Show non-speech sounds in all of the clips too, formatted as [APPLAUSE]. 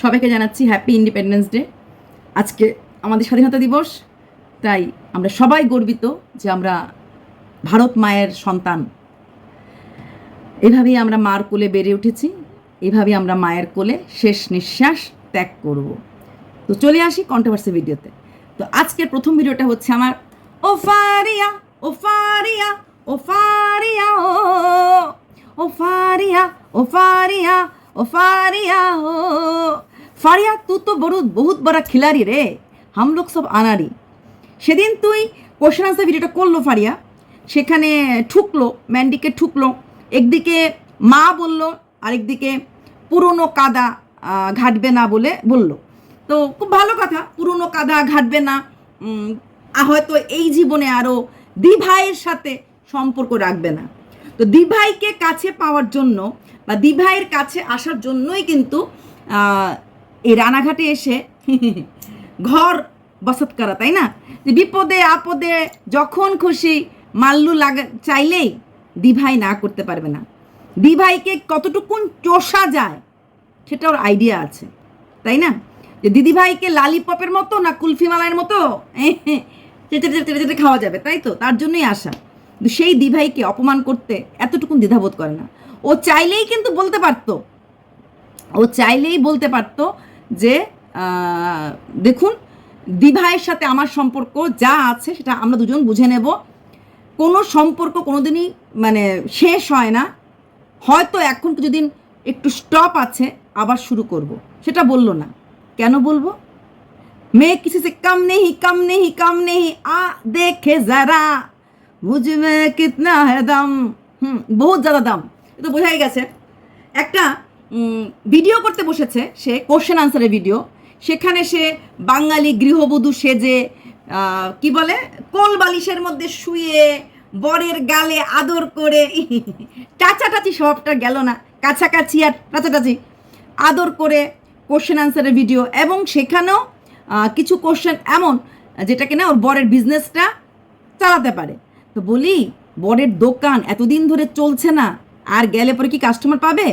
সবাইকে জানাচ্ছি happy independence day আজকে আমাদের স্বাধীনতা দিবস, তাই আমরা সবাই গর্বিত যে আমরা ভারত মায়ের সন্তান। এভাবেই আমরা মার কোলে বেড়ে উঠেছি, এভাবেই আমরা মায়ের কোলে শেষ নিঃশ্বাস ত্যাগ করব। তো চলে আসি কন্ট্রোভার্সি ভিডিওতে তো আজকের প্রথম ভিডিওটা হচ্ছে আমার, ও ফারিয়া ও ফারিয়া, ও ও ফারিয়া ও ফারিয়া ও ফারিয়া, তু তো বড়, বহুত বড় খিলাড়ি রে। হাম লোক সব আনারি সেদিন তুই কোশ্চেন আনসার ভিডিওটা করল ফারিয়া। সেখানে ঠুকলো, ম্যান্ডিকে ঠুকলো। একদিকে মা বলল, আরেকদিকে পুরনো কাদা ঘাটবে না বলে বলল। তো খুব ভালো কথা, পুরনো কাদা ঘাটবে না। হয়তো এই জীবনে আরও দিভাইয়ের সাথে সম্পর্ক রাখবে না। তো দিভাইকে কাছে পাওয়ার জন্য বা দিভাইয়ের কাছে আসার জন্যই কিন্তু এই রানাঘাটে এসে [LAUGHS] ঘর বসত করা, তাই না? যে বিপদে, আপদে, যখন খুশি মাল্লু লাগা, চাইলেই দিভাই না করতে পারবে না। দিভাইকে কতটুকুন চষা যায় সেটা ওর আইডিয়া আছে, তাই না? যে দিদিভাইকে লালিপপের মতো না কুলফি মালাইয়ের মতো [LAUGHS] চেটে চেটে চেটে খাওয়া যাবে, তাই তো? তার জন্যই আসা। সেই দিভাইকে অপমান করতে এতটুকুন দ্বিধাবোধ করে না। ও চাইলেই কিন্তু বলতে পারত। ও চাইলেই বলতে পারত যে দেখুন, দিভাইয়ের সাথে আমার সম্পর্ক যা আছে সেটা আমরা দুজন বুঝে নেব। কোনো সম্পর্ক কোনোদিনই মানে শেষ হয় না। হয়তো এখন কিছুদিন একটু স্টপ আছে, আবার শুরু করব। সেটা বলল না। কেন বলব? মেয়ে কিছু সে কম নেহি কাম নেহি কাম নেহি আ দেখে যারা। বুঝবে কিতনা হ্যাঁ দাম? হুম, বহুত জ্যাদা দাম। তো বোঝাই গেছে। একটা ভিডিও করতে বসেছে সে কোশ্চেন আনসারের ভিডিও সেখানে সে বাঙালি গৃহবধূ সেজে কি বলে? কোল বালিশের মধ্যে শুয়ে, বরের গালে আদর করে। [LAUGHS] টাচাটাচি সবটা গেল না। কাছাকাছি আর টাচাটাচি আদর করে কোশ্চেন আনসারের ভিডিও এবং সেখানেও কিছু কোশ্চেন এমন, যেটা কিনা ওর বরের বিজনেসটা চালাতে পারে। তো বলি, বরের দোকান এতদিন ধরে চলছে না। আর গেলে পরে কি কাস্টমার পাবে?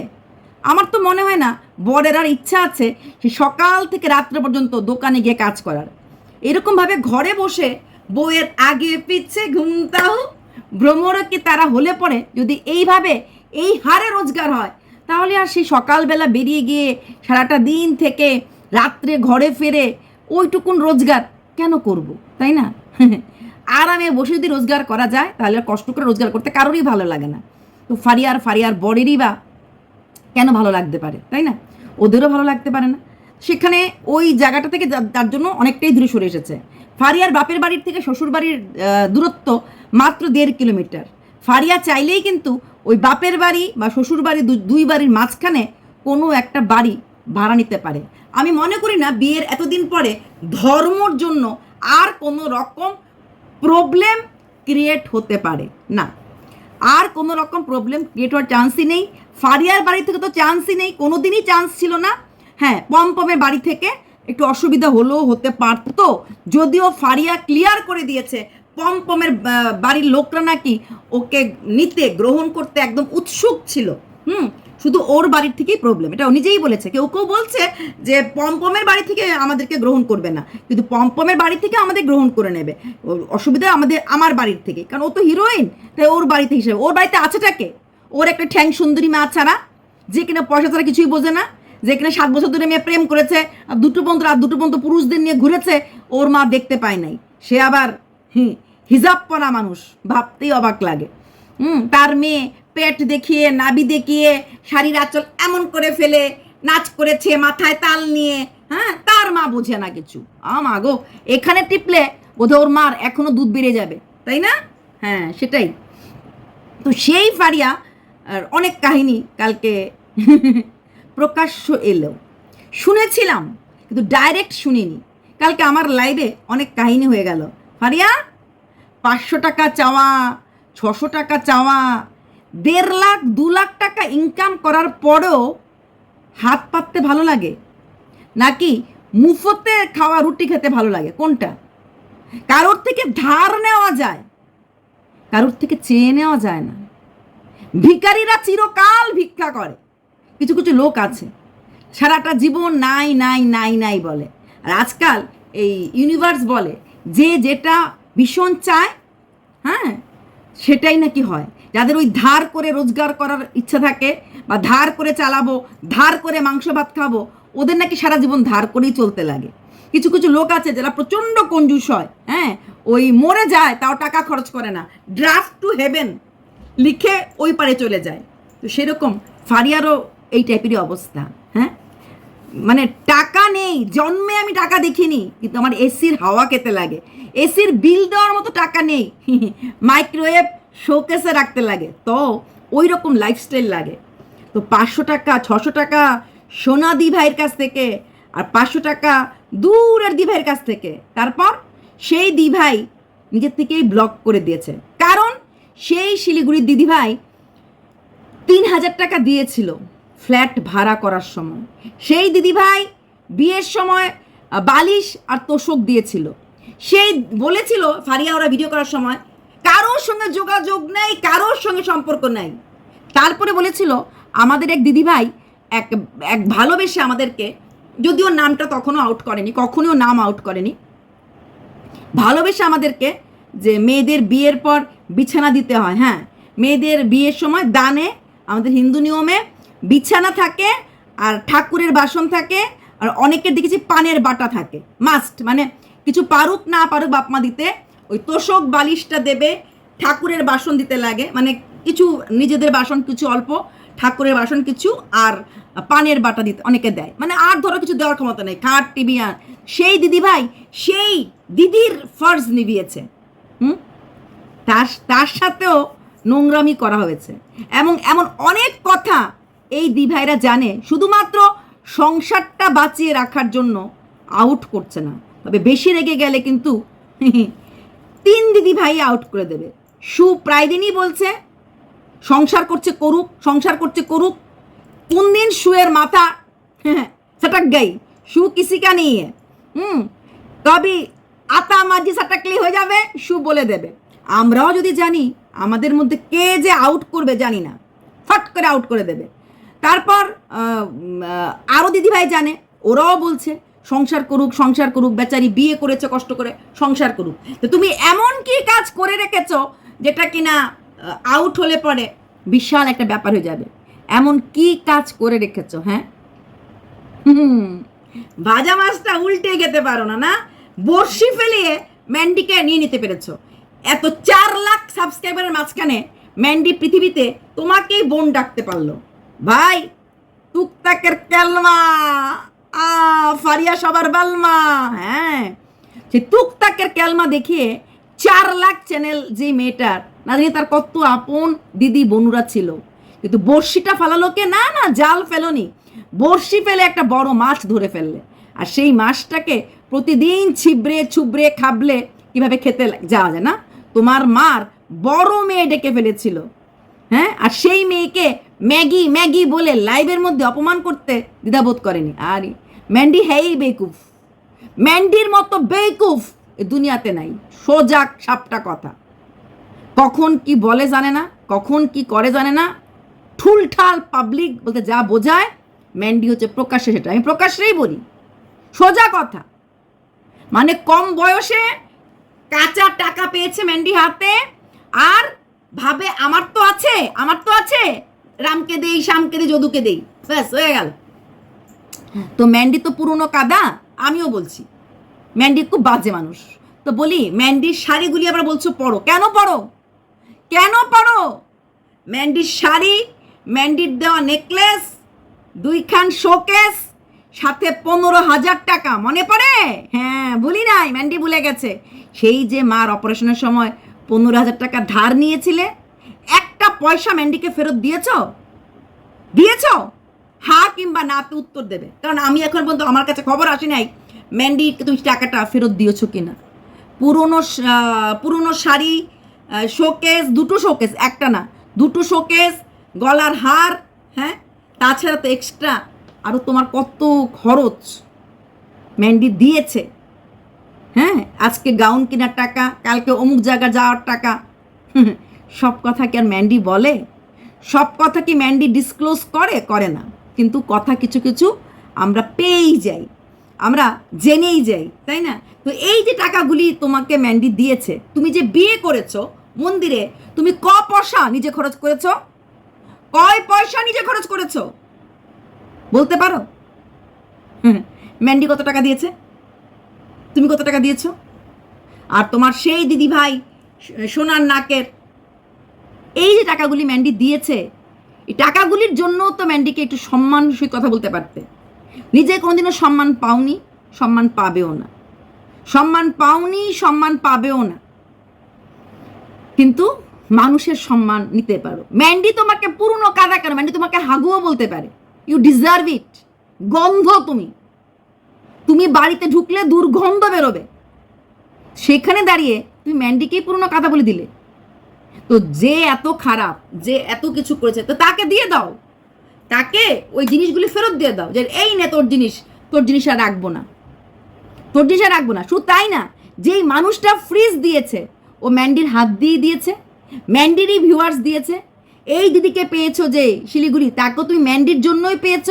আমার তো মনে হয় না, বরের আর ইচ্ছা আছে সে সকাল থেকে রাত্রে পর্যন্ত দোকানে গিয়ে কাজ করার। এরকমভাবে ঘরে বসে বইয়ের আগে পিছে ঘুমতাও ভ্রমরকে তারা হলে পরে যদি এইভাবে এই হারে রোজগার হয়, তাহলে আর সেই সকালবেলা বেরিয়ে গিয়ে সারাটা দিন থেকে রাত্রে ঘরে ফেরে ওইটুকুন রোজগার কেন করব, তাই না? [LAUGHS] আরামে বসে যদি রোজগার করা যায়, তাহলে কষ্ট করে রোজগার করতে কারোরই ভালো লাগে না। তো ফারিয়ার ফারিয়ার বরেরই বা কেন ভালো লাগতে পারে, তাই না? ওদেরও ভালো লাগতে পারে না। সেখানে ওই জায়গাটা থেকে তার জন্য অনেকটাই দূরে সরে এসেছে। ফারিয়ার বাপের বাড়ির থেকে শ্বশুর বাড়ির দূরত্ব মাত্র দেড় কিলোমিটার। ফারিয়া চাইলেই কিন্তু ওই বাপের বাড়ি বা শ্বশুর বাড়ি দুই বাড়ির মাঝখানে কোনো একটা বাড়ি ভাড়া নিতে পারে। আমি মনে করি না বিয়ের এতদিন পরে ধর্মর জন্য আর কোনো রকম প্রবলেম ক্রিয়েট হতে পারে না। আর কোনো রকম প্রবলেম ক্রিয়েট হওয়ার চান্সই নেই। ফারিয়ার বাড়ি থেকে তো চান্সই নেই কোনো দিনই চান্স ছিল না। হ্যাঁ পমপমের বাড়ি থেকে একটু অসুবিধা হলেও হতে পারতো। যদিও ফারিয়া ক্লিয়ার করে দিয়েছে, পমপমের পমের বাড়ির লোকরা নাকি ওকে নিতে, গ্রহণ করতে একদম উৎসুক ছিল। হুম শুধু ওর বাড়ির থেকেই প্রবলেম এটা নিজেই বলেছে। কেউ কেউ বলছে যে পমপমের বাড়ি থেকে আমাদেরকে গ্রহণ করবে না, কিন্তু পমপমের বাড়ি থেকে আমাদের গ্রহণ করে নেবে। অসুবিধা আমাদের, আমার বাড়ির থেকে, কারণ ও তো হিরোইন তাই ওর বাড়িতে হিসেবে, ওর বাড়িতে আছেটাকে ওর একটা ঠ্যাং সুন্দরী মা ছাড়া যে কিনা পয়সা ছাড়া কিছুই বোঝে না, যে কিনা সাত বছর ধরে মেয়ে প্রেম করেছে, আর দুটো পর্যন্ত আর দুটো পর্যন্ত পুরুষদের নিয়ে ঘুরেছে, ওর মা দেখতে পায় নাই। সে আবার, হুম হিজাব পরা মানুষ, ভাবতেই অবাক লাগে। হুম, তার মেয়ে পেট দেখিয়ে নাবি দেখিয়ে, শাড়ির আঁচল এমন করে ফেলে, নাচ করেছে, মাথায় তাল নিয়ে হ্যাঁ? তার মা বোঝে না কিছু। আমা গো, এখানে টিপলে বোধহয় ওর মার এখনও দুধ বেড়ে যাবে, তাই না? হ্যাঁ সেটাই। তো সেই ফারিয়া অনেক কাহিনী কালকে [LAUGHS] প্রকাশ্য এলো। শুনেছিলাম, কিন্তু ডাইরেক্ট শুনিনি। কালকে আমার লাইভে অনেক কাহিনী হয়ে গেল। ফারিয়া, পাঁচশো টাকা চাওয়া, ছশো টাকা চাওয়া দেড় লাখ, দু লাখ টাকা ইনকাম করার পরেও হাত পাততে ভালো লাগে? নাকি মুফতে খাওয়া রুটি খেতে ভালো লাগে? কোনটা? কারোর থেকে ধার নেওয়া যায়, কারোর থেকে চেয়ে নেওয়া যায় না। ভিখারিরা চিরকাল ভিক্ষা করে। কিছু কিছু লোক আছে, সারাটা জীবন নাই নাই নাই নাই বলে। আর আজকাল এই ইউনিভার্স বলে, যে যেটা ভীষণ চায় হ্যাঁ সেটাই নাকি হয়। যাদের ওই ধার করে রোজগার করার ইচ্ছা থাকে বা ধার করে চালাবো, ধার করে মাংস ভাত খাব, ওদের নাকি সারা জীবন ধার করেই চলতে লাগে। কিছু কিছু লোক আছে যারা প্রচণ্ড কঞ্জুস হয় হ্যাঁ? ওই মরে যায়, তাও টাকা খরচ করে না। ড্রাফট টু হেভেন লিখে ওই পারে চলে যায়। তো সেরকম ফারিয়ারও এই টাইপেরই অবস্থা হ্যাঁ? মানে টাকা নেই, জন্মে আমি টাকা দেখিনি, কিন্তু আমার এসির হাওয়া খেতে লাগে। এসির বিল দেওয়ার মতো টাকা নেই। [LAUGHS] মাইক্রোওয়েভ শোকেসে রাখতে লাগে। তো ওই রকম লাইফস্টাইল লাগে। তো পাঁচশো টাকা, ছশো টাকা সোনা দি ভাইয়ের কাছ থেকে আর পাঁচশো টাকা দূরের দি ভাইয়ের কাছ থেকে। তারপর সেই দি ভাই নিজের থেকেই ব্লক করে দিয়েছে। কারণ সেই শিলিগুড়ির দিদিভাই তিন হাজার টাকা দিয়েছিল ফ্ল্যাট ভাড়া করার সময়। সেই দিদিভাই বিয়ের সময় বালিশ আর তোষক দিয়েছিল। সেই বলেছিল, ফারিয়া ওরা ভিডিও করার সময় কারোর সঙ্গে যোগাযোগ নেই, কারোর সঙ্গে সম্পর্ক নেই। তারপরে বলেছিল, আমাদের এক দিদিভাই এক এক ভালোবেসে আমাদেরকে, যদিও নামটা তখনও আউট করেনি কখনো নাম আউট করেনি, ভালোবেসে আমাদেরকে যে মেয়েদের বিয়ের পর বিছানা দিতে হয় হ্যাঁ মেয়েদের বিয়ের সময় দানে আমাদের হিন্দু নিয়মে বিছানা থাকে, আর ঠাকুরের বাসন থাকে, আর অনেকের দেখেছি পানের বাটা থাকে মাস্ট মানে কিছু পারুক না পারুক বাপমা দিতে ওই তোষক বালিশটা দেবে, ঠাকুরের বাসন দিতে লাগে। মানে কিছু নিজেদের বাসন, কিছু অল্প, ঠাকুরের বাসন, কিছু আর পানের বাটা দিতে অনেকে দেয়। মানে আর ধরো কিছু দেওয়ার ক্ষমতা নেই, খাট, টিভি, আর সেই দিদি ভাই সেই দিদির ফর্জ নিভিয়েছে। হুম? তার তার সাথেও নোংরামি করা হয়েছে। এবং এমন অনেক কথা এই দিভাইরা জানে, শুধুমাত্র সংসারটা বাঁচিয়ে রাখার জন্য আউট করছে না। তবে বেশি রেগে গেলে কিন্তু [LAUGHS] তিন দিদি ভাই আউট করে দেবে। সু প্রায় দিনই বলছে, সংসার করছে করুক, সংসার করছে করুক। কোন দিন শুয়ের মাথা, [LAUGHS] সটক গই শু কিসি কা নেই হুম কবি আতা মাঝি সাটাকলি হয়ে যাবে শু বলে দেবে। আমরাও যদি জানি, আমাদের মধ্যে কে যে আউট করবে জানি না। ফট করে আউট করে দেবে। তারপর আরও দিদিভাই জানে, ওরাও বলছে সংসার করুক সংসার করুক, বেচারি বিয়ে করেছে, কষ্ট করে সংসার করুক। তো তুমি এমন কি কাজ করে রেখেছ যেটা কিনা আউট হলে পরে বিশাল একটা ব্যাপার হয়ে যাবে? এমন কি কাজ করে রেখেছ হ্যাঁ? হুম, ভাজা মাছটা উল্টে খেতে পারো না না? বর্ষি ফেলিয়ে ম্যান্ডিকে নিয়ে নিতে পেরেছ। এত চার লাখ সাবস্ক্রাইবারের মাঝখানে ম্যান্ডি পৃথিবীতে তোমাকেই বোন ডাকতে পারল। ভাই, টুকটাকের ক্যালমা আ, ফারিয়া সবার বালমা হ্যাঁ। সে টুকটাকের ক্যালমা দেখিয়ে চার লাখ চ্যানেল যে মেয়েটার, না জানি তার কত আপন দিদি বনুরা ছিল। কিন্তু বড়শিটা ফালালো কে? না না, জাল ফেলোনি। বড়শি ফেলে একটা বড় মাছ ধরে ফেললে। আর সেই মাছটাকে প্রতিদিন ছিবড়ে ছুবড়ে খাবলে কীভাবে খেতে যাওয়া যায় না? তোমার মার বড় মেয়ে ডেকে ফেলেছিল। হ্যাঁ? আর সেই মেয়েকে ম্যাগি ম্যাগি বলে লাইভের মধ্যে অপমান করতে দ্বিধাবোধ করেনি। আর, ম্যান্ডি হ্যাই বেকুফ। ম্যান্ডির মতো বেকুফ এ দুনিয়াতে নাই। সোজা সাপটা কথা। কখন কি বলে জানে না, কখন কি করে জানে না। ঠুলঠাল পাবলিক বলতে যা বোঝায়, ম্যান্ডি হচ্ছে প্রকাশ্যে সেটা। আমি প্রকাশ্যেই বলি। সোজা কথা। মানে কম বয়সে কাঁচা টাকা পেয়েছে ম্যান্ডি হাতে, আর ভাবে, আমার তো আছে, আমার তো আছে। রামকে দেই, শ্যামকে দেই, যদুকে দেই। ব্যাস, হয়ে গেল। তো ম্যান্ডি তো পুরনো কাদা, আমিও বলছি। ম্যান্ডি খুব বাজে মানুষ। তো বলি, ম্যান্ডির শাড়িগুলি আবার বলছো পড়ো কেন পড়ো কেন পড়ো ম্যান্ডির শাড়ি, ম্যান্ডির দেওয়া নেকলেস, দুইখান শোকেস, সাথে পনেরো হাজার টাকা। মনে পড়ে? হ্যাঁ ভুলি নাই, ম্যান্ডি ভুলে গেছে। সেই যে মার অপারেশনের সময় পনেরো হাজার টাকা ধার নিয়েছিলে, একটা পয়সা ম্যান্ডিকে ফেরত দিয়েছ? দিয়েছ? হা কিংবা না তো উত্তর দেবে। কারণ আমি এখন পর্যন্ত আমার কাছে খবর আসে নাই, ম্যান্ডি, তুমি টাকাটা ফেরত দিয়েছ কিনা। পুরনো পুরনো শাড়ি শোকেস দুটো শোকেস একটা না, দুটো শোকেস গলার হার হ্যাঁ? তাছাড়া তো এক্সট্রা আরও তোমার কত খরচ ম্যান্ডি দিয়েছে। হ্যাঁ আজকে গাউন কেনার টাকা, কালকে অমুক জায়গা যাওয়ার টাকা। সব কথা কি আর ম্যান্ডি বলে? সব কথা কি ম্যান্ডি ডিসক্লোজ করে? করে না। কিন্তু কথা কিছু কিছু আমরা পেয়েই যাই। আমরা জেনেই যাই, তাই না? তো এই যে টাকাগুলি তোমাকে ম্যান্ডি দিয়েছে, তুমি যে বিয়ে করেছ মন্দিরে, তুমি ক পয়সা নিজে খরচ করেছ? কয় পয়সা নিজে খরচ করেছ? বলতে পারো? ম্যান্ডি কত টাকা দিয়েছে? তুমি কত টাকা দিয়েছ? আর তোমার সেই দিদি ভাই, সোনার নাকের, এই যে টাকাগুলি ম্যান্ডি দিয়েছে, এই টাকাগুলির জন্য তো ম্যান্ডিকে একটু সম্মান সহিত কথা বলতে পারতে। নিজে কোনোদিনও সম্মান পাওনি, সম্মান পাবেও না। সম্মান পাওনি, সম্মান পাবেও না। কিন্তু মানুষের সম্মান নিতে পারো। ম্যান্ডি তোমাকে পুরনো কাদা কেন ম্যান্ডি তোমাকে হাগুও বলতে পারে। ইউ ডিজার্ভ ইট গন্ধ তুমি। তুমি বাড়িতে ঢুকলে দুর্গন্ধ বেরোবে। সেখানে দাঁড়িয়ে তুমি ম্যান্ডিকেই পুরনো কাদা বলে দিলে। তো যে এত খারাপ, যে এত কিছু করেছে, তো তাকে দিয়ে দাও। তাকে ওই জিনিসগুলি ফেরত দিয়ে দাও যে, এই নে তোর জিনিস তোর জিনিস আর রাখব না। তোর জিনিস আর রাখব না। শুধু তাই না, যেই মানুষটা ফ্রিজ দিয়েছে, ও ম্যান্ডির হাত দিয়ে দিয়েছে, ম্যান্ডিরই ভিউয়ার্স দিয়েছে। এই দিদিকে পেয়েছ যে শিলিগুড়ি, তাকেও তুমি ম্যান্ডির জন্যই পেয়েছ।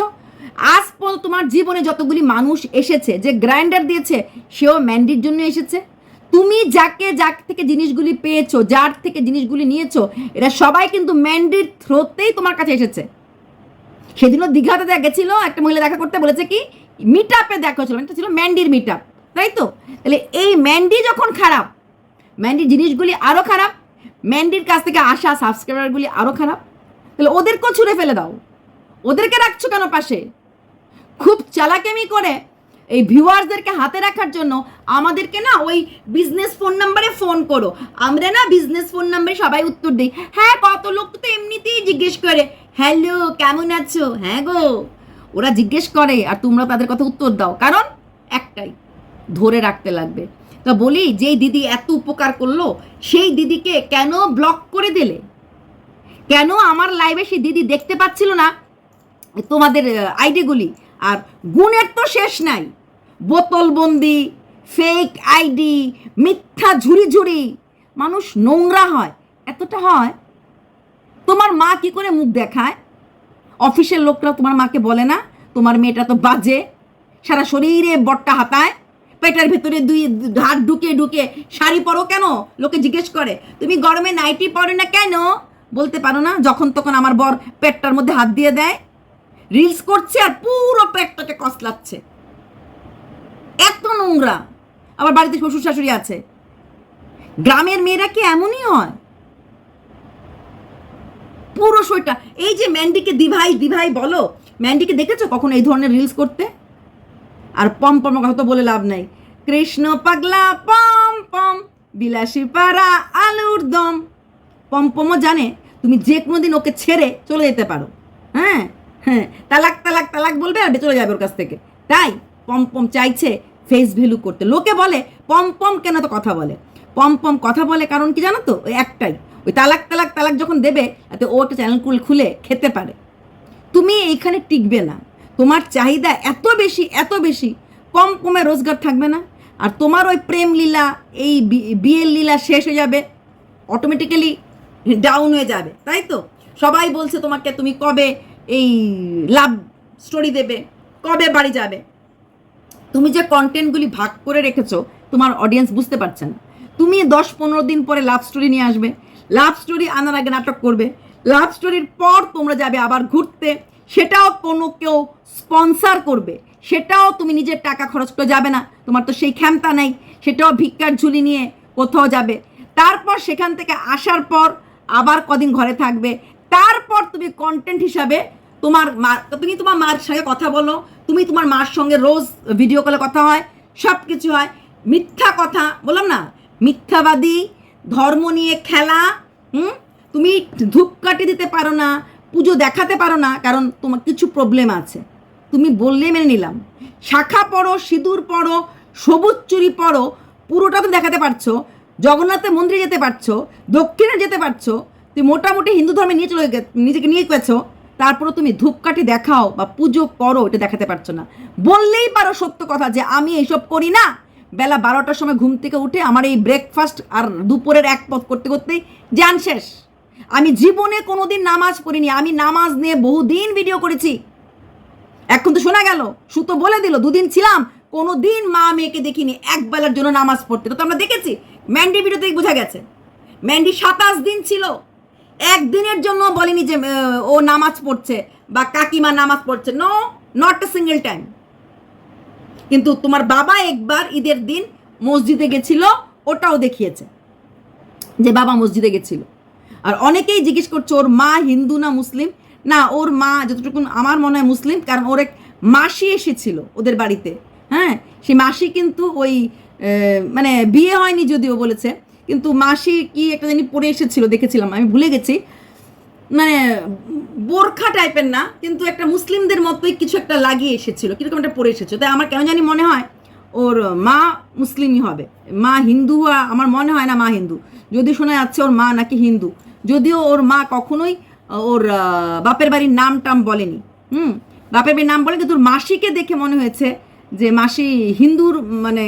আজ পর্যন্ত তোমার জীবনে যতগুলি মানুষ এসেছে, যে গ্রাইন্ডার দিয়েছে, সেও ম্যান্ডির জন্য এসেছে। তুমি যাকে যার থেকে জিনিসগুলি পেয়েছ, যার থেকে জিনিসগুলি নিয়েছো, এরা সবাই কিন্তু ম্যান্ডির থ্রোতেই তোমার কাছে এসেছে। সেদিনও দীঘাতে দেখা গেছিল, একটা মহিলা দেখা করতে বলেছে কি মিট আপে দেখা হয়েছিল এটা ছিল ম্যান্ডির মিট আপ তাই তো? তাহলে এই ম্যান্ডি যখন খারাপ, ম্যান্ডির জিনিসগুলি আরও খারাপ, ম্যান্ডির কাছ থেকে আসা সাবস্ক্রাইবারগুলি আরও খারাপ, তাহলে ওদেরকেও ছুঁড়ে ফেলে দাও। ওদেরকে রাখছো কেন পাশে? খুব চালাকেমি করে। এই ভিউয়ার্সদেরকে হাতে রাখার জন্য আমাদেরকে না ওই বিজনেস ফোন নাম্বারে ফোন করো। আমরা না বিজনেস ফোন নাম্বারে সবাই উত্তর দিই। হ্যাঁ কত লোক তো এমনিতেই জিজ্ঞেস করে হ্যালো কেমন আছো? হ্যাঁ গো। ওরা জিজ্ঞেস করে আর তোমরা তাদের কথা উত্তর দাও। কারণ একটাই, ধরে রাখতে লাগবে। তা বলি, যেই দিদি এত উপকার করল, সেই দিদিকে কেন ব্লক করে দিলে? কেন আমার লাইভে সেই দিদি দেখতে পাচ্ছিল না? তোমাদের আইডিগুলি আর গুণের তো শেষ নাই। বোতলবন্দি ফেক আইডি মিথ্যা ঝুড়ি ঝুড়ি। মানুষ নোংরা হয়, এতটা হয়। তোমার মা কি করে মুখ দেখায়? অফিসের লোকরা তোমার মাকে বলে না, তোমার মেয়েটা তো বাজে। সারা শরীরে বট্টা হাতায়। পেটের ভেতরে দুই হাত ঢুকে ঢুকে শাড়ি পরো কেন? লোকে জিজ্ঞেস করে, তুমি গরমে নাইটি পরো না কেন? বলতে পারো না, যখন তখন আমার বর পেটটার মধ্যে হাত দিয়ে দেয়। রিলস করছে আর পুরো পেটটাকে কসলাচ্ছে। এত নোংরা। আবার বাড়িতে শ্বশুর শাশুড়ি আছে। গ্রামের মেয়েরা কি এমনই হয়? পুরো শরীরটা। এই যে ম্যান্ডিকে দিভাই দিভাই বলো, ম্যান্ডিকে দেখেছ কখনো এই ধরনের রিলস করতে? আর পম পম কথা তো বলে লাভ নাই। কৃষ্ণ পাগলা, পম পম বিলাসী পাড়া আলুর দম। পম পমও জানে, তুমি যে কোনো দিন ওকে ছেড়ে চলে যেতে পারো। হ্যাঁ? হ্যাঁ তালাক তালাক তালাক বলবে আর চলে যাবে ওর কাছ থেকে। তাই পম পম চাইছে ফেস ভ্যালু করতে। লোকে বলে, পম পম কেন তো কথা বলে? পম পম কথা বলে কারণ কি জানো তো? ওই একটাই। ওই তালাক তালাক তালাক যখন দেবে, তাতে ও একটা চ্যানেল খুলে খেতে পারে। তুমি এইখানে টিকবে না। তোমার চাহিদা এত বেশি এত বেশি কম কমে রোজগার থাকবে না। আর তোমার ওই প্রেম লীলা, এই বিয়ের লীলা শেষ হয়ে যাবে অটোমেটিক্যালি ডাউন হয়ে যাবে। তাই তো? সবাই বলছে তোমাকে, তুমি কবে এই লাভ স্টোরি দেবে, কবে বাড়ি যাবে? তুমি যে কন্টেন্টগুলি ভাগ করে রেখেছো, তোমার অডিয়েন্স বুঝতে পারছে না। তুমি দশ পনেরো দিন পরে লাভ স্টোরি নিয়ে আসবে, লাভ স্টোরি আনার আগে নাটক করবে, লাভ স্টোরির পর তোমরা যাবে আবার ঘুরতে, সেটাও কোনো কেউ স্পন্সার করবে, সেটাও তুমি নিজের টাকা খরচ করে যাবে না, তোমার তো সেই ক্ষমতা নেই, সেটাও ভিক্ষার ঝুলি নিয়ে কোথাও যাবে। তারপর সেখান থেকে আসার পর আবার কদিন ঘরে থাকবে তারপর তুমি কন্টেন্ট হিসাবে তোমার মা, তুমি তোমার মার সঙ্গে কথা বলো, তুমি তোমার মার সঙ্গে রোজ ভিডিও কলে কথা হয় সব কিছু হয়। মিথ্যা কথা, বললাম না? মিথ্যাবাদী, ধর্ম নিয়ে খেলা, হুম? তুমি ধূপকাঠি দিতে পারো না, পুজো দেখাতে পারো না, কারণ তোমার কিছু প্রবলেম আছে। তুমি বললে মেনে নিলাম। শাখা পড়ো, সিঁদুর পড়ো, সবুজ চুরি পড়ো, পুরোটা তুমি দেখাতে পারছ, জগন্নাথের মন্দিরে যেতে পারছ, দক্ষিণে যেতে পারছ তুমি মোটামুটি হিন্দু ধর্মে নিয়ে চলে নিজেকে নিয়ে গেছো তারপরে তুমি ধূপকাঠি দেখাও বা পুজো করো, এটা দেখাতে পারছ না। বললেই পারো সত্য কথা যে আমি এইসব করি না। বেলা বারোটার সময় ঘুম থেকে উঠে আমার এই ব্রেকফাস্ট আর দুপুরের এক পথ করতে করতেই যান শেষ। আমি জীবনে কোনোদিন নামাজ পড়িনি, আমি নামাজ নিয়ে বহুদিন ভিডিও করেছি। এখন তো শোনা গেল, সুতো বলে দিল, দুদিন ছিলাম কোনো দিন মা মেয়েকে দেখিনি, এক বেলার জন্য নামাজ পড়তে। তো আমরা দেখেছি ম্যান্ডি ভিডিওতেই বোঝা গেছে। ম্যান্ডি সাতাশ দিন ছিল। একদিনের জন্য বলেনি যে ও নামাজ পড়ছে বা কাকিমা নামাজ পড়ছে। No not a single time কিন্তু তোমার বাবা একবার ঈদের দিন মসজিদে গেছিল, ওটাও দেখিয়েছে যে বাবা মসজিদে গেছিল। আর অনেকেই জিজ্ঞেস করছে, ওর মা হিন্দু না মুসলিম? না, ওর মা যতটুকু আমার মনে হয় মুসলিম, কারণ ওর এক মাসি এসেছিল ওদের বাড়িতে। হ্যাঁ সেই মাসি কিন্তু ওই মানে বিয়ে হয়নি যদিও বলেছে কিন্তু মাসি কি একটা জানি পরে এসেছিল, দেখেছিলাম, আমি ভুলে গেছি। মানে বোরখা টাইপের না, কিন্তু একটা মুসলিমদের মতোই কিছু একটা লাগিয়ে এসেছিল, কীরকম একটা পরে এসেছে তাই আমার কেন জানি মনে হয়, ওর মা মুসলিমই হবে। মা হিন্দু আমার মনে হয় না মা হিন্দু। যদি শোনা যাচ্ছে ওর মা নাকি হিন্দু। যদিও ওর মা কখনোই ওর বাপের বাড়ির নাম টাম বলেনি। হুম? বাপের বাড়ির নাম বলে, কিন্তু ওর মাসিকে দেখে মনে হয়েছে যে মাসি হিন্দুর মানে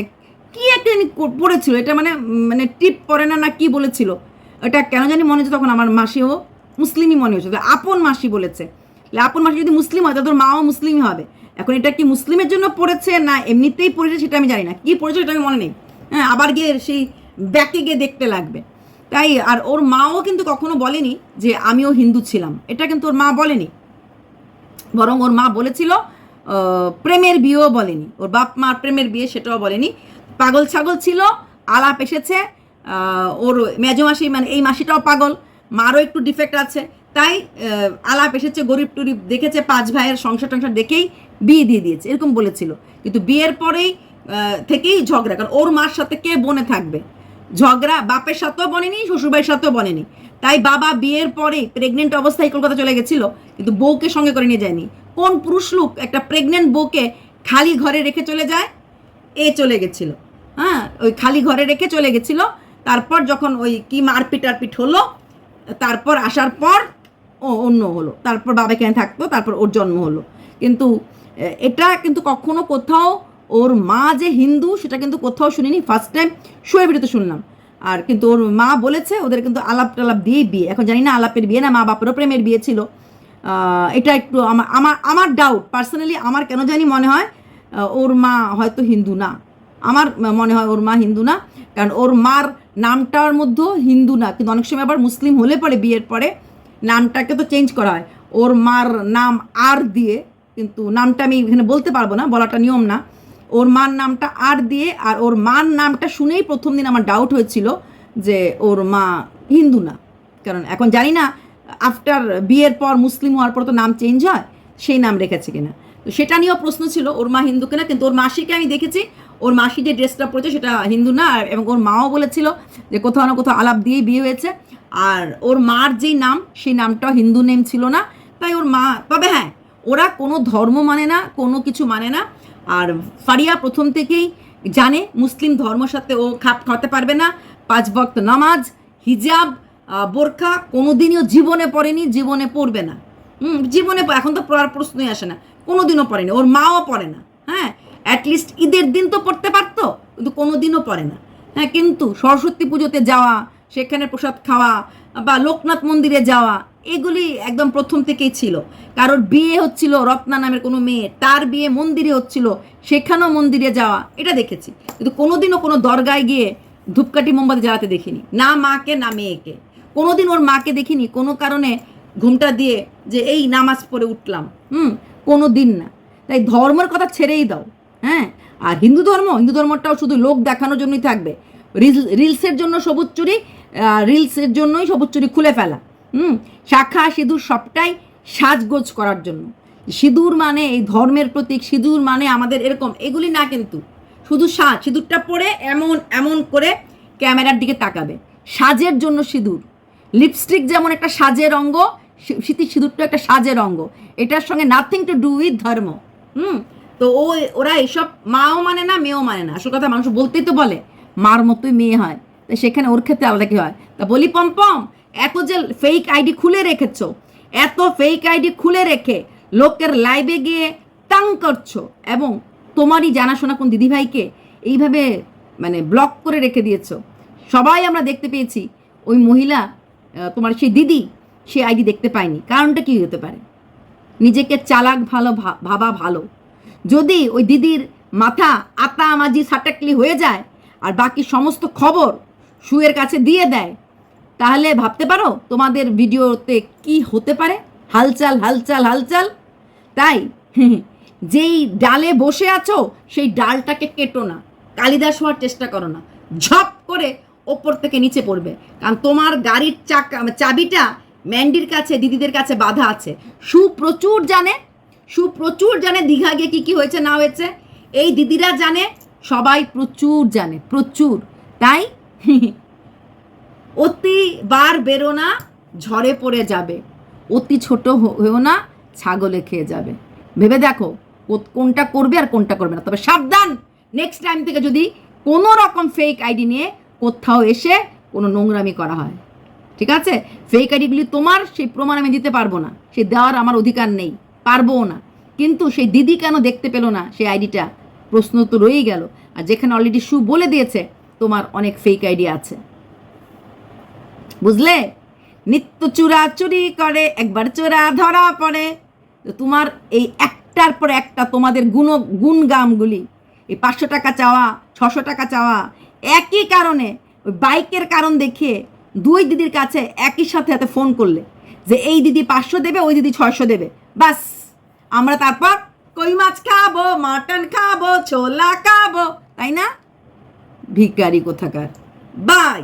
কি একটা জানি পড়েছিল? এটা মানে মানে টিপ পরে না না কি বলেছিল? এটা কেন জানি মনে হচ্ছে তখন আমার মাসিও মুসলিমই মনে হয়েছে তো আপন মাসি বলেছে। আপন মাসি যদি মুসলিম হয় তোর মাও মুসলিমই হবে। এখন এটা কি মুসলিমের জন্য পড়েছে, না এমনিতেই পড়েছে সেটা আমি জানি না। কি পড়েছে সেটা আমি মনে নেই। হ্যাঁ আবার গিয়ে সেই ব্যাকে গিয়ে দেখতে লাগবে। তাই, আর ওর মাও কিন্তু কখনো বলেনি যে আমিও হিন্দু ছিলাম। এটা কিন্তু ওর মা বলেনি। বরং ওর মা বলেছিল প্রেমের বিয়েও বলেনি। ওর বাপ মার প্রেমের বিয়ে সেটাও বলেনি। পাগল ছাগল ছিল, আলাপ এসেছে ওর মেজো মাসি মানে এই মাসিটাও পাগল, মারও একটু ডিফেক্ট আছে, তাই আলাপ এসেছে, গরিব টরিব দেখেছে, পাঁচ ভাইয়ের সংসার টংসার দেখেই বিয়ে দিয়ে দিয়েছে, এরকম বলেছিল। কিন্তু বিয়ের পরেই থেকেই ঝগড়া, কারণ ওর মার সাথে কে বনে থাকবে? ঝগড়া বাপের সাথেও বনেনি, শ্বশুরবাড়ির সাথেও বনেনি। তাই বাবা বিয়ের পরে প্রেগনেন্ট অবস্থায় কলকাতা চলে গেছিল, কিন্তু বউকে সঙ্গে করে নিয়ে যায়নি। কোন পুরুষ লোক একটা প্রেগনেন্ট বউকে খালি ঘরে রেখে চলে যায়? এ চলে গেছিল। ওই খালি ঘরে রেখে চলে গেছিল। তারপর যখন ওই কি মারপিট টারপিট হলো, তারপর আসার পর ও অন্য হলো। তারপর বাবা এখানে থাকতো, তারপর ওর জন্ম হলো। কিন্তু এটা কিন্তু কখনো কোথাও ওর মা যে হিন্দু, সেটা কিন্তু কোথাও শুনিনি। ফার্স্ট টাইম শুয়ে বেরোতে শুনলাম। আর কিন্তু ওর মা বলেছে, ওদের কিন্তু আলাপ টালাপ দিয়েই বিয়ে। এখন জানি না আলাপের বিয়ে না মা বাপেরও প্রেমের বিয়ে ছিল। এটা একটু আমার আমার আমার ডাউট পার্সোনালি আমার কেন জানি মনে হয় ওর মা হয়তো হিন্দু না। আমার মনে হয় ওর মা হিন্দু না, কারণ ওর মার নামটার মধ্যেও হিন্দু না, কিন্তু অনেক সময় আবার মুসলিম হলে পরে বিয়ের পরে নামটাকে তো চেঞ্জ করা হয়। ওর মার নাম আর দিয়ে, কিন্তু নামটা আমি এখানে বলতে পারব না, বলাটা নিয়ম না। ওর মার নামটা আর দিয়ে, আর ওর মার নামটা শুনেই প্রথম দিন আমার ডাউট হয়েছিল যে ওর মা হিন্দু না। কারণ এখন জানি না আফটার বিয়ের পর মুসলিম হওয়ার পর তো নাম চেঞ্জ হয়, সেই নাম রেখেছে কিনা। তো সেটা নিয়েও প্রশ্ন ছিল, ওর মা হিন্দু কিনা, কিন্তু ওর মাসিকে আমি দেখেছি ওর মাসি যে ড্রেসটা পরেছে সেটা হিন্দু না এবং ওর মাও বলেছিল যে কোথাও না কোথাও আলাপ দিয়েই বিয়ে হয়েছে। আর ওর মার যেই নাম, সেই নামটাও হিন্দু নেম ছিল না। তাই ওর মা, তবে হ্যাঁ ওরা কোনো ধর্ম মানে না, কোনো কিছু মানে না। আর ফারিয়া প্রথম থেকেই জানে মুসলিম ধর্মের সাথে ও খাপ খাওয়াতে পারবে না। পাঁচ ভক্ত নামাজ, হিজাব বোরখা বোরখা, কোনোদিনও জীবনে পড়েনি, জীবনে পড়বে না। জীবনে এখন তো পড়ার প্রশ্নই আসে না। কোনোদিনও পড়েনি, ওর মাও পড়ে না। হ্যাঁ অ্যাটলিস্ট ঈদের দিন তো পড়তে পারতো, কিন্তু কোনোদিনও পড়ে না। হ্যাঁ কিন্তু সরস্বতী পুজোতে যাওয়া, সেখানে প্রসাদ খাওয়া, বা লোকনাথ মন্দিরে যাওয়া, এগুলি একদম প্রথম থেকেই ছিল। কারোর বিয়ে হচ্ছিল রত্না নামের কোনো মেয়ে, তার বিয়ে মন্দিরে হচ্ছিল, সেখানেও মন্দিরে যাওয়া, এটা দেখেছি। কিন্তু কোনোদিনও কোনো দরগায় গিয়ে ধূপকাঠি মোমবাতি জ্বালাতে দেখিনি, না মাকে, না মেয়েকে। কোনোদিন ওর মাকে দেখিনি, কোনো কারণে ঘুমটা দিয়ে যে, এই নামাজ পড়ে উঠলাম। হুম কোনো দিন না। তাই ধর্মের কথা ছেড়েই দাও। হ্যাঁ? আর হিন্দু ধর্ম, হিন্দু ধর্মটাও শুধু লোক দেখানোর জন্যই থাকবে। রিলস রিলসের জন্য সবুজ চুরি রিলসের জন্যই সবুজ চুরি খুলে ফেলা। হুম? শাখা, সিঁদুর সবটাই সাজগোজ করার জন্য। সিঁদুর মানে এই ধর্মের প্রতীক, সিঁদুর মানে আমাদের এরকম, এগুলি না কিন্তু। শুধু সাজ, সিঁদুরটা পরে এমন এমন করে ক্যামেরার দিকে তাকাবে। সাজের জন্য সিঁদুর। লিপস্টিক যেমন একটা সাজের অঙ্গ, সি- স্মৃতি সিঁদুরটা একটা সাজের অঙ্গ। এটার সঙ্গে নাথিং টু ডু উইথ ধর্ম। হুম? তো ও, ওরা এসব মাও মানে না, মেয়েও মানে না। আসল কথা, মানুষ বলতেই তো বলে, মার মতোই মেয়ে হয়। তা সেখানে ওর ক্ষেত্রে আলাদা কি হয়? তা বলি, পম্পম, এত যে ফেক আইডি খুলে রেখেছো, এত ফেক আইডি খুলে রেখে লোকের লাইভে গিয়ে তাং করছ, এবং তোমারই জানাশোনা কোন দিদিভাইকে এইভাবে মানে ব্লক করে রেখে দিয়েছ। সবাই আমরা দেখতে পেয়েছি, ওই মহিলা তোমার সেই দিদি, সে আইডি দেখতে পায়নি। কারণটা কি হতে পারে? নিজেকে চালাক ভালো ভাবা ভালো। যদি ওই দিদির মাথা আতা মাজি সাটাকলি হয়ে যায় আর বাকি সমস্ত খবর সুয়ের কাছে দিয়ে দেয়, তাহলে ভাবতে পারো তোমাদের ভিডিওতে কি হতে পারে? হালচাল হালচাল হালচাল। তাই যেই ডালে বসে আছো, সেই ডালটাকে কেটো না। কালিদাস হওয়ার চেষ্টা করো না। ঝপ করে ওপর থেকে নিচে পড়বে। কারণ তোমার গাড়ির চাকা চাবিটা ম্যান্ডির কাছে, দিদিদের কাছে বাধা আছে। সু প্রচুর জানে সু প্রচুর জানে দীঘা গিয়ে কী কী হয়েছে, না হয়েছে। এই দিদিরা জানে, সবাই প্রচুর জানে, প্রচুর। তাই অতি বার বেরো না, ঝড়ে পড়ে যাবে। অতি ছোট হয়েও না, ছাগলে খেয়ে যাবে। ভেবে দেখো কোনটা করবে আর কোনটা করবে না। তবে সাবধান! নেক্সট টাইম থেকে যদি কোনো রকম ফেক আইডি নিয়ে কোথাও এসে কোনো নোংরামি করা হয়। ঠিক আছে? ফেক আইডিগুলি তোমার, সেই প্রমাণ আমি দিতে পারব না। সে দেওয়ার আমার অধিকার নেই। পারবও না। কিন্তু সেই দিদি কেন দেখতে পেল না সেই আইডিটা? প্রশ্ন তো রয়েই গেল। আর যেখানে অলরেডি সু বলে দিয়েছে, তোমার অনেক ফেক আইডি আছে। বুঝলে? নিত্য চূড়া চুরি করে, একবার চোরা ধরা পড়ে। তো তোমার এই একটার পর একটা তোমাদের গুণ গুণগামগুলি, এই পাঁচশো টাকা চাওয়া, ছশো টাকা চাওয়া, একই কারণে, ওই বাইকের কারণ দেখিয়ে দুই দিদির কাছে একই সাথে হাতে ফোন করলে যে এই দিদি পাঁচশো দেবে, ওই দিদি ছয়শো দেবে। বাস, আমরা তারপর কই মাছ খাব মাটন খাব, ছোলা খাব, তাই না? ভিকারি কোথাকার? বাই